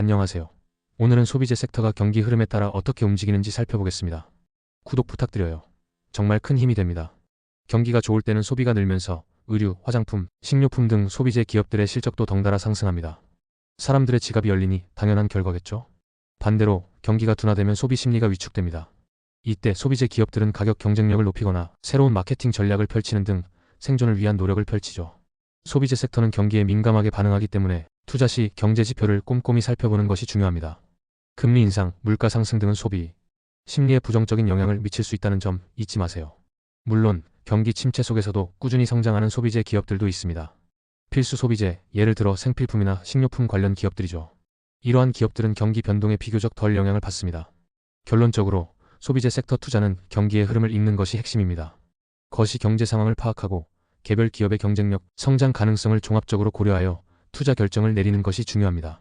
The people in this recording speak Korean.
안녕하세요. 오늘은 소비재 섹터가 경기 흐름에 따라 어떻게 움직이는지 살펴보겠습니다. 구독 부탁드려요. 정말 큰 힘이 됩니다. 경기가 좋을 때는 소비가 늘면서 의류, 화장품, 식료품 등 소비재 기업들의 실적도 덩달아 상승합니다. 사람들의 지갑이 열리니 당연한 결과겠죠? 반대로 경기가 둔화되면 소비 심리가 위축됩니다. 이때 소비재 기업들은 가격 경쟁력을 높이거나 새로운 마케팅 전략을 펼치는 등 생존을 위한 노력을 펼치죠. 소비재 섹터는 경기에 민감하게 반응하기 때문에 투자 시 경제 지표를 꼼꼼히 살펴보는 것이 중요합니다. 금리 인상, 물가 상승 등은 소비, 심리에 부정적인 영향을 미칠 수 있다는 점 잊지 마세요. 물론 경기 침체 속에서도 꾸준히 성장하는 소비재 기업들도 있습니다. 필수 소비재, 예를 들어 생필품이나 식료품 관련 기업들이죠. 이러한 기업들은 경기 변동에 비교적 덜 영향을 받습니다. 결론적으로 소비재 섹터 투자는 경기의 흐름을 읽는 것이 핵심입니다. 거시 경제 상황을 파악하고 개별 기업의 경쟁력, 성장 가능성을 종합적으로 고려하여 투자 결정을 내리는 것이 중요합니다.